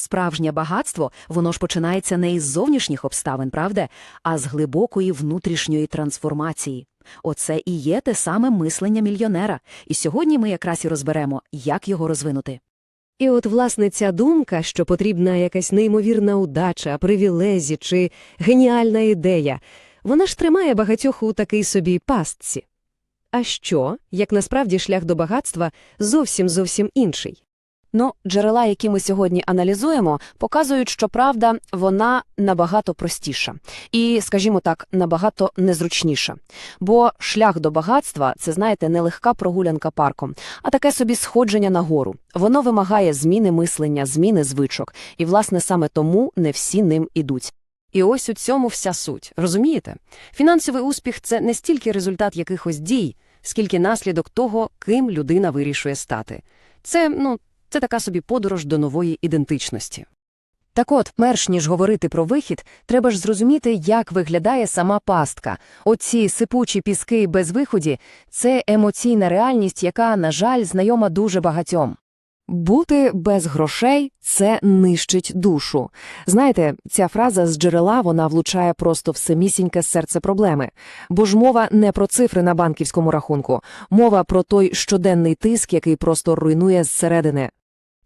Справжнє багатство, воно ж починається не із зовнішніх обставин, правда, а з глибокої внутрішньої трансформації. Оце і є те саме мислення мільйонера. І сьогодні ми якраз і розберемо, як його розвинути. І от, власне, ця думка, що потрібна якась неймовірна удача, привілезі чи геніальна ідея, вона ж тримає багатьох у такий собі пастці. А що, як насправді шлях до багатства зовсім зовсім інший? Ну, джерела, які ми сьогодні аналізуємо, показують, що правда вона набагато простіша і, скажімо так, набагато незручніша. Бо шлях до багатства це, знаєте, не легка прогулянка парком, а таке собі сходження на гору. Воно вимагає зміни мислення, зміни звичок, і, власне, саме тому не всі ним ідуть. І ось у цьому вся суть. Розумієте? Фінансовий успіх це не стільки результат якихось дій, скільки наслідок того, ким людина вирішує стати. Це, ну, це така собі подорож до нової ідентичності. Так от, перш ніж говорити про вихід, треба ж зрозуміти, як виглядає сама пастка. Оці сипучі піски без виході – це емоційна реальність, яка, на жаль, знайома дуже багатьом. Бути без грошей це нищить душу. Знаєте, ця фраза з джерела вона влучає просто в самісіньке серце проблеми. Бо ж мова не про цифри на банківському рахунку, мова про той щоденний тиск, який просто руйнує зсередини.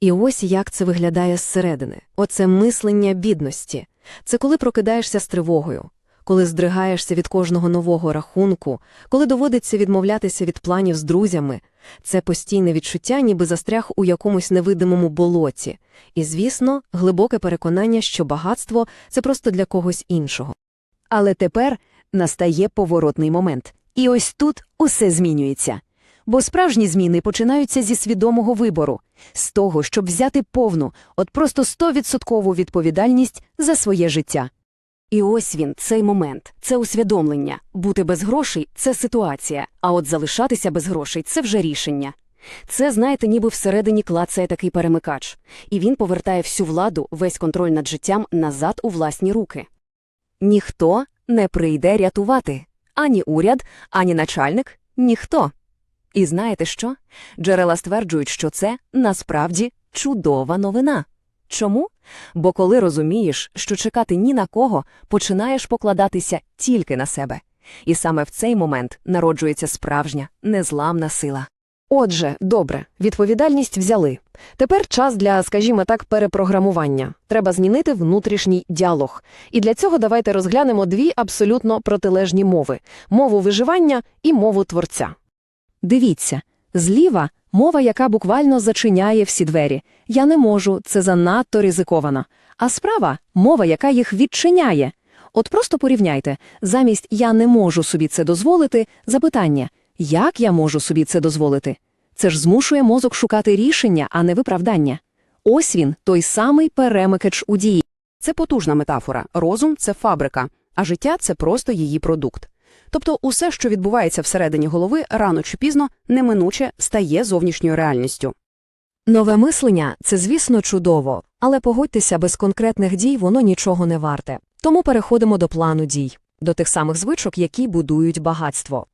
І ось як це виглядає зсередини. Оце мислення бідності. Це коли прокидаєшся з тривогою, коли здригаєшся від кожного нового рахунку, коли доводиться відмовлятися від планів з друзями. Це постійне відчуття, ніби застряг у якомусь невидимому болоті. І, звісно, глибоке переконання, що багатство – це просто для когось іншого. Але тепер настає поворотний момент. І ось тут усе змінюється. Бо справжні зміни починаються зі свідомого вибору, з того, щоб взяти повну, от просто 100% відповідальність за своє життя. І ось він, цей момент, це усвідомлення. Бути без грошей це ситуація, а от залишатися без грошей це вже рішення. Це, знаєте, ніби всередині клацає такий перемикач, і він повертає всю владу, весь контроль над життям назад у власні руки. Ніхто не прийде рятувати ані уряд, ані начальник, ніхто. І знаєте що? Джерела стверджують, що це насправді чудова новина. Чому? Бо коли розумієш, що чекати ні на кого, починаєш покладатися тільки на себе. І саме в цей момент народжується справжня, незламна сила. Отже, добре, відповідальність взяли. Тепер час для, скажімо так, перепрограмування. Треба змінити внутрішній діалог. І для цього давайте розглянемо дві абсолютно протилежні мови – мову виживання і мову творця. Дивіться, зліва – мова, яка буквально зачиняє всі двері. Я не можу, це занадто ризиковано. А справа – мова, яка їх відчиняє. От просто порівняйте, замість «я не можу собі це дозволити» – запитання «як я можу собі це дозволити?» Це ж змушує мозок шукати рішення, а не виправдання. Ось він, той самий перемикач у дії. Це потужна метафора. Розум – це фабрика, а життя – це просто її продукт. Тобто усе, що відбувається всередині голови, рано чи пізно, неминуче стає зовнішньою реальністю. Нове мислення – це, звісно, чудово, але погодьтеся, без конкретних дій воно нічого не варте. Тому переходимо до плану дій, до тих самих звичок, які будують багатство.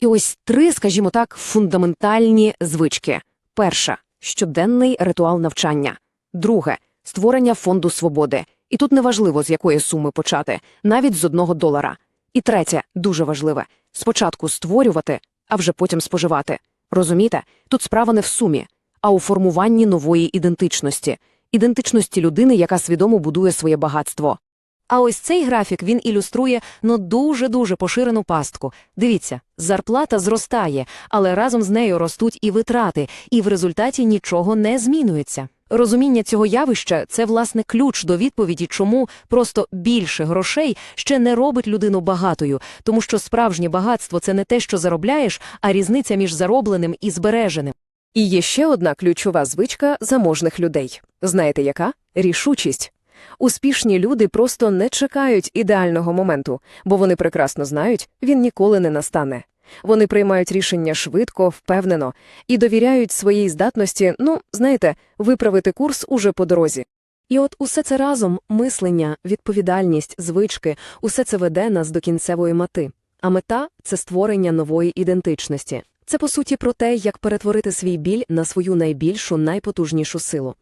І ось три, скажімо так, фундаментальні звички. Перша – щоденний ритуал навчання. Друге – створення фонду свободи. І тут неважливо, з якої суми почати, навіть з одного долара. І третє, дуже важливе – спочатку створювати, а вже потім споживати. Розумієте? Тут справа не в сумі, а у формуванні нової ідентичності. Ідентичності людини, яка свідомо будує своє багатство. А ось цей графік він ілюструє ну дуже-дуже поширену пастку. Дивіться, зарплата зростає, але разом з нею ростуть і витрати, і в результаті нічого не змінюється. Розуміння цього явища це власне ключ до відповіді, чому просто більше грошей ще не робить людину багатою, тому що справжнє багатство це не те, що заробляєш, а різниця між заробленим і збереженим. І є ще одна ключова звичка заможних людей. Знаєте яка? Рішучість. Успішні люди просто не чекають ідеального моменту, бо вони прекрасно знають, він ніколи не настане. Вони приймають рішення швидко, впевнено і довіряють своїй здатності, ну, знаєте, виправити курс уже по дорозі. І от усе це разом мислення, відповідальність, звички, усе це веде нас до кінцевої мети. А мета це створення нової ідентичності. Це, по суті, про те, як перетворити свій біль на свою найбільшу, найпотужнішу силу.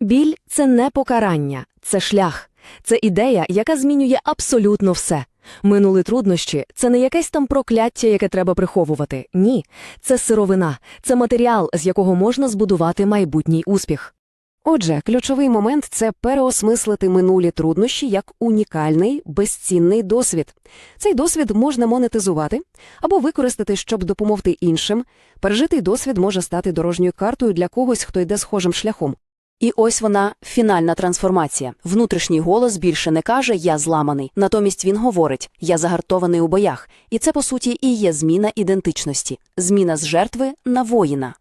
Біль це не покарання, це шлях. Це ідея, яка змінює абсолютно все. Минули труднощі це не якесь там прокляття, яке треба приховувати. Ні, це сировина, це матеріал, з якого можна збудувати майбутній успіх. Отже, ключовий момент це переосмислити минулі труднощі як унікальний, безцінний досвід. Цей досвід можна монетизувати або використати, щоб допомогти іншим. Пережитий досвід може стати дорожньою картою для когось, хто йде схожим шляхом. І ось вона фінальна трансформація. Внутрішній голос більше не каже Я зламаний. Натомість він говорить Я загартований у боях. І це, по суті, і є зміна ідентичності, зміна з жертви на воїна.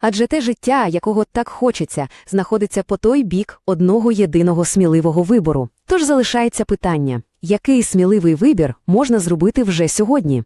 Адже те життя, якого так хочеться, знаходиться по той бік одного єдиного сміливого вибору. Тож залишається питання, який сміливий вибір можна зробити вже сьогодні?